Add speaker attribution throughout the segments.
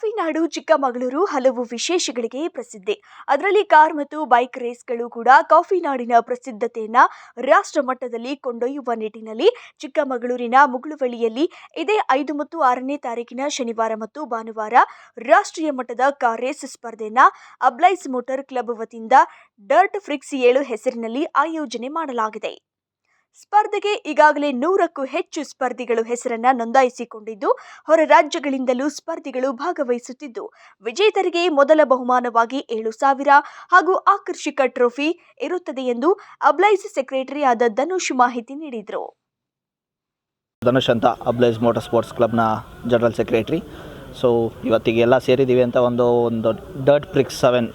Speaker 1: Coffee ನಾಡು ಚಿಕ್ಕಮಗಳೂರು ಹಲವು ವಿಶೇಷಗಳಿಗೆ ಪ್ರಸಿದ್ಧಿ. ಅದರಲ್ಲಿ ಕಾರ್ ಮತ್ತು ಬೈಕ್ ರೇಸ್ಗಳು ಕೂಡ ಕಾಫಿ ನಾಡಿನ ಪ್ರಸಿದ್ಧತೆಯನ್ನ ರಾಷ್ಟ್ರ ಮಟ್ಟದಲ್ಲಿ ಕೊಂಡೊಯ್ಯುವ ನಿಟ್ಟಿನಲ್ಲಿ ಚಿಕ್ಕಮಗಳೂರಿನ ಮುಗುಳುವಳ್ಳಿಯಲ್ಲಿ ಇದೇ ಐದು ಮತ್ತು ಆರನೇ ತಾರೀಕಿನ ಶನಿವಾರ ಮತ್ತು ಭಾನುವಾರ ರಾಷ್ಟ್ರೀಯ ಮಟ್ಟದ ಕಾರ್ ರೇಸ್ ಸ್ಪರ್ಧೆಯನ್ನ ಅಬ್ಲೈಸ್ ಮೋಟಾರ್ ಕ್ಲಬ್ ವತಿಯಿಂದ ಡರ್ಟ್ ಫ್ರಿಕ್ಸ್ ಏಳು ಹೆಸರಿನಲ್ಲಿ ಆಯೋಜನೆ ಮಾಡಲಾಗಿದೆ. ಸ್ಪರ್ಧೆಗೆ ಈಗಾಗಲೇ ನೂರಕ್ಕೂ ಹೆಚ್ಚು ಸ್ಪರ್ಧಿಗಳು ಹೆಸರನ್ನ ನೋಂದಾಯಿಸಿಕೊಂಡಿದ್ದು, ಹೊರ ರಾಜ್ಯಗಳಿಂದಲೂ ಸ್ಪರ್ಧಿಗಳು ಭಾಗವಹಿಸುತ್ತಿದ್ದು, ವಿಜೇತರಿಗೆ ಮೊದಲ ಬಹುಮಾನವಾಗಿ ಏಳು ಸಾವಿರ ಹಾಗೂ ಆಕರ್ಷಕ ಟ್ರೋಫಿ ಇರುತ್ತದೆ ಎಂದು ಅಬ್ಲೈಸ್ ಸೆಕ್ರೆಟರಿ ಆದ ಧನುಷ್ ಮಾಹಿತಿ ನೀಡಿದರು.
Speaker 2: ಧನುಷ್ ಅಂತ ಅಬ್ಲೈಸ್ ಮೋಟರ್ ಸ್ಪೋರ್ಟ್ಸ್ ಕ್ಲಬ್ನ ಜನರಲ್ ಸೆಕ್ರೆಟ್ರಿ. ಸೊ ಇವತ್ತಿಗೆ ಎಲ್ಲ ಸೇರಿದ್ದೀವಿ ಅಂತ ಒಂದು ಒಂದು dirt prix seven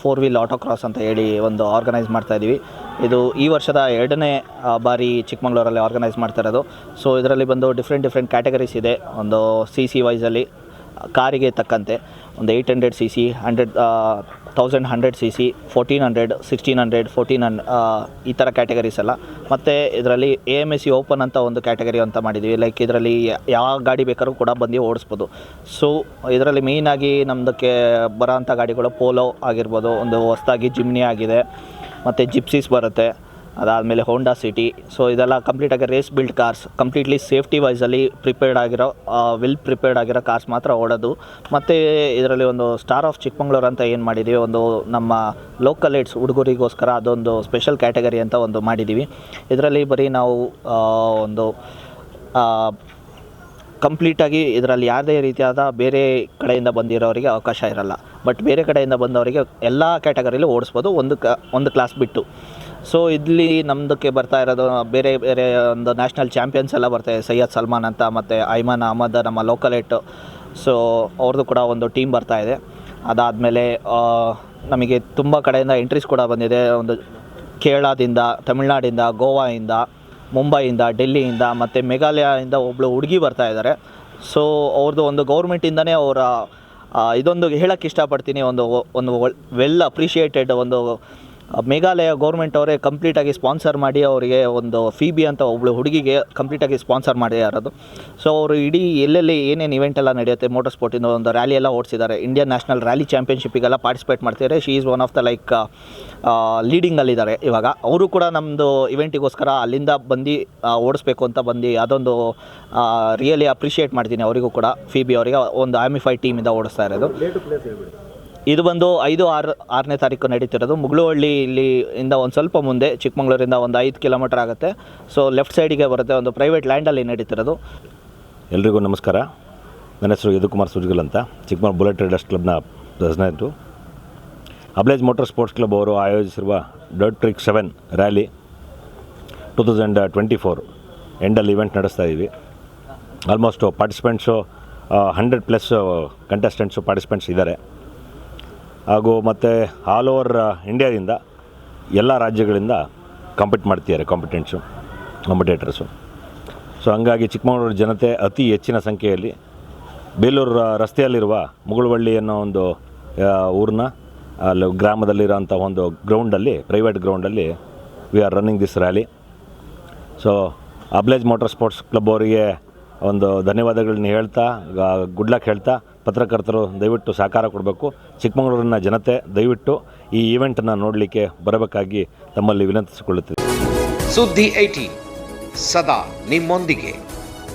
Speaker 2: four wheel autocross ಅಂತ ಹೇಳಿ ಒಂದು ಆರ್ಗನೈಸ್ ಮಾಡ್ತಾ ಇದ್ದೀವಿ ಇದು ಈ ವರ್ಷದ ಎರಡನೇ ಬಾರಿ ಚಿಕ್ಕಮಂಗ್ಳೂರಲ್ಲಿ ಆರ್ಗನೈಸ್ ಮಾಡ್ತಾ ಇರೋದು. ಸೊ ಇದರಲ್ಲಿ ಬಂದು ಡಿಫ್ರೆಂಟ್ ಡಿಫ್ರೆಂಟ್ ಕ್ಯಾಟಗರೀಸ್ ಇದೆ. ಒಂದು ಸಿ ಸಿ ವೈಸಲ್ಲಿ ಕಾರಿಗೆ ತಕ್ಕಂತೆ. ಒಂದು eight hundred C C hundred thousand hundred C C fourteen hundred sixteen hundred fourteen hundred ಈ ಥರ ಕ್ಯಾಟಗರೀಸ್ ಎಲ್ಲ. ಮತ್ತು ಇದರಲ್ಲಿ A M S C open ಅಂತ ಒಂದು ಕ್ಯಾಟಗರಿ ಅಂತ ಮಾಡಿದ್ವಿ. ಲೈಕ್ ಇದರಲ್ಲಿ ಯಾವ ಗಾಡಿ ಬೇಕಾದ್ರೂ ಕೂಡ ಬಂದು ಓಡಿಸ್ಬೋದು. ಸೊ ಇದರಲ್ಲಿ ಮೇಯ್ನಾಗಿ ನಮ್ಮದಕ್ಕೆ ಬರೋಂಥ ಗಾಡಿಗಳು ಪೋಲೋ ಆಗಿರ್ಬೋದು, ಒಂದು ಹೊಸ್ದಾಗಿ ಜಿಮ್ನಿ ಆಗಿದೆ. ಮತ್ತು ಜಿಪ್ಸೀಸ್ ಬರುತ್ತೆ. ಅದಾದಮೇಲೆ ಹೋಂಡಾ ಸಿಟಿ ಸೊ ಇದೆಲ್ಲ ಕಂಪ್ಲೀಟಾಗಿ race build cars completely safety ವೈಸಲ್ಲಿ prepared ಆಗಿರೋ ವೆಲ್ ಪ್ರಿಪೇರ್ಡ್ ಆಗಿರೋ ಕಾರ್ಸ್ ಮಾತ್ರ ಓಡೋದು. ಮತ್ತು ಇದರಲ್ಲಿ ಒಂದು ಸ್ಟಾರ್ ಆಫ್ ಚಿಕ್ಕಮಂಗ್ಳೂರು ಅಂತ ಏನು ಮಾಡಿದ್ದೀವಿ ಒಂದು ನಮ್ಮ ಲೋಕಲ್ ಏಡ್ಸ್ ಹುಡುಗರಿಗೋಸ್ಕರ ಅದೊಂದು ಸ್ಪೆಷಲ್ ಕ್ಯಾಟಗರಿ ಅಂತ ಒಂದು ಮಾಡಿದ್ದೀವಿ ಇದರಲ್ಲಿ ಬರೀ ನಾವು ಒಂದು ಕಂಪ್ಲೀಟಾಗಿ ಇದರಲ್ಲಿ ಯಾವುದೇ ರೀತಿಯಾದ ಬೇರೆ ಕಡೆಯಿಂದ ಬಂದಿರೋರಿಗೆ ಅವಕಾಶ ಇರಲ್ಲ. ಬಟ್ ಬೇರೆ ಕಡೆಯಿಂದ ಬಂದವರಿಗೆ ಎಲ್ಲ ಕ್ಯಾಟಗರಿಲೂ ಓಡಿಸ್ಬೋದು, ಒಂದು ಕ, ಒಂದು ಕ್ಲಾಸ್ ಬಿಟ್ಟು. ಸೊ ಇಲ್ಲಿ ನಮ್ಮದಕ್ಕೆ ಬರ್ತಾ ಇರೋದು ಬೇರೆ ಬೇರೆ ಒಂದು ನ್ಯಾಷನಲ್ ಚಾಂಪಿಯನ್ಸ್ ಎಲ್ಲ ಬರ್ತಾ ಇದೆ. ಸೈಯದ್ ಸಲ್ಮಾನ್ ಅಂತ, ಮತ್ತು ಐಮಾನ್ ಅಹಮದ್ ನಮ್ಮ ಲೋಕಲ್ ಏಟು ಸೊ ಅವ್ರದ್ದು ಕೂಡ ಒಂದು ಟೀಮ್ ಬರ್ತಾ ಇದೆ. ಅದಾದಮೇಲೆ ನಮಗೆ ತುಂಬ ಕಡೆಯಿಂದ ಎಂಟ್ರೀಸ್ ಕೂಡ ಬಂದಿದೆ. ಒಂದು ಕೇರಳದಿಂದ, ತಮಿಳ್ನಾಡಿಂದ, ಗೋವಾಯಿಂದ, ಮುಂಬೈಯಿಂದ, ಡೆಲ್ಲಿಯಿಂದ, ಮತ್ತು ಮೇಘಾಲಯದಿಂದ ಒಬ್ಬಳು ಹುಡುಗಿ ಬರ್ತಾ ಇದ್ದಾರೆ ಸೊ ಅವ್ರದ್ದು ಒಂದು ಗೌರ್ಮೆಂಟಿಂದನೇ ಅವರ ಇದೊಂದು ಹೇಳೋಕ್ಕೆ ಇಷ್ಟಪಡ್ತೀನಿ. ಒಂದು ಒಂದು ವೆಲ್ ಅಪ್ರಿಷಿಯೇಟೆಡ್ ಒಂದು ಮೇಘಾಲಯ ಗೌರ್ಮೆಂಟ್ ಅವರೇ ಕಂಪ್ಲೀಟಾಗಿ ಸ್ಪಾನ್ಸರ್ ಮಾಡಿ ಅವರಿಗೆ ಒಂದು ಫೀಬಿ ಅಂತ ಒಬ್ಳು ಹುಡುಗಿಗೆ ಕಂಪ್ಲೀಟಾಗಿ ಸ್ಪಾನ್ಸರ್ ಮಾಡಿ ಯಾರದು. ಸೊ ಅವರು ಇಡೀ ಎಲ್ಲೆಲ್ಲಿ ಏನೇನು ಇವೆಂಟ್ ಎಲ್ಲ ನಡೆಯುತ್ತೆ ಮೋಟರ್ ಸ್ಪೋರ್ಟಿಂದ ಒಂದು ರ್ಯಾಲಿ ಎಲ್ಲ ಓಡಿಸಿದ್ದಾರೆ. ಇಂಡಿಯನ್ ನ್ಯಾಷನಲ್ ರ್ಯಾಲಿ ಚಾಂಪಿಯನ್ಶಿಪ್ಪಿಗೆಲ್ಲ ಪಾರ್ಟಿಸಿಪೇಟ್ ಮಾಡ್ತಿದ್ದಾರೆ. She is one of the like ಲೀಡಿಂಗಲ್ಲಿದ್ದಾರೆ ಇವಾಗ. ಅವರು ಕೂಡ ನಮ್ಮದು ಇವೆಂಟಿಗೋಸ್ಕರ ಅಲ್ಲಿಂದ ಬಂದು ಓಡಿಸ್ಬೇಕು ಅಂತ ಬಂದು ಅದೊಂದು ರಿಯಲಿ ಅಪ್ರಿಷಿಯೇಟ್ ಮಾಡ್ತೀನಿ ಅವರಿಗೂ ಕೂಡ. ಫೀಬಿ ಅವರಿಗೆ ಒಂದು ಆಮಿಫೈ ಟೀಮಿಂದ ಓಡಿಸ್ತಾ ಇರೋದು. ಇದು ಬಂದು ಐದು ಆರು, ಆರನೇ ತಾರೀಕು ನಡೀತಿರೋದು. ಮುಗುಳುವಳ್ಳಿ ಇಲ್ಲಿ ಇಂದ ಒಂದು ಸ್ವಲ್ಪ ಮುಂದೆ, ಚಿಕ್ಕಮಗಳೂರಿಂದ ಒಂದು ಐದು ಕಿಲೋಮೀಟರ್ ಆಗುತ್ತೆ. ಸೊ ಲೆಫ್ಟ್ ಸೈಡಿಗೆ ಬರುತ್ತೆ ಒಂದು ಪ್ರೈವೇಟ್ ಲ್ಯಾಂಡಲ್ಲಿ ನಡೀತಿರೋದು.
Speaker 3: ಎಲ್ರಿಗೂ ನಮಸ್ಕಾರ. ನನ್ನ ಹೆಸರು ಯದುಕುಮಾರ್ ಸುಜ್ಗಲ್ ಅಂತ. ಚಿಕ್ಕಮಗಳೂರು ಬುಲೆಟ್ ರೈಡರ್ಸ್ ಕ್ಲಬ್ನ president ablaze motor sports club ಅವರು ಆಯೋಜಿಸಿರುವ dirt prix seven rally two thousand twenty four ಎಂಡಲ್ಲಿ event ನಡೆಸ್ತಾ ಇದ್ದೀವಿ almost participants hundred plus contestants participants ಇದ್ದಾರೆ. ಹಾಗೂ ಮತ್ತು ಆಲ್ ಓವರ್ ಇಂಡಿಯಾದಿಂದ ಎಲ್ಲ ರಾಜ್ಯಗಳಿಂದ ಕಾಂಪಿಟ್ ಮಾಡ್ತಿದ್ದಾರೆ ಕಾಂಪಿಟೆಂಟ್ಸು ಕಾಂಪಿಟೇಟರ್ಸು ಸೊ ಹಂಗಾಗಿ ಚಿಕ್ಕಮಗಳೂರು ಜನತೆ ಅತಿ ಹೆಚ್ಚಿನ ಸಂಖ್ಯೆಯಲ್ಲಿ ಬೇಲೂರು ರಸ್ತೆಯಲ್ಲಿರುವ ಮುಗುಳುವಳ್ಳಿ ಅನ್ನೋ ಒಂದು ಆ, ಊರನ್ನ ಅಲ್ಲಿ ಗ್ರಾಮದಲ್ಲಿರೋಂಥ ಒಂದು ಗ್ರೌಂಡಲ್ಲಿ ಪ್ರೈವೇಟ್ ಗ್ರೌಂಡಲ್ಲಿ we are running this rally so ablaze motor sports club ಅವರಿಗೆ ಒಂದು ಧನ್ಯವಾದಗಳನ್ನ ಹೇಳ್ತಾ ಗುಡ್ ಲಕ್ ಹೇಳ್ತಾ ಪತ್ರಕರ್ತರು ದಯವಿಟ್ಟು ಸಹಕಾರ ಕೊಡಬೇಕು. ಚಿಕ್ಕಮಗಳೂರಿನ ಜನತೆ ದಯವಿಟ್ಟು ಈ ಈವೆಂಟನ್ನು ನೋಡಲಿಕ್ಕೆ ಬರಬೇಕಾಗಿ ತಮ್ಮಲ್ಲಿ ವಿನಂತಿಸಿಕೊಳ್ಳುತ್ತೇನೆ
Speaker 4: ಸುದ್ದಿ ಐಟಿ ಸದಾ ನಿಮ್ಮೊಂದಿಗೆ.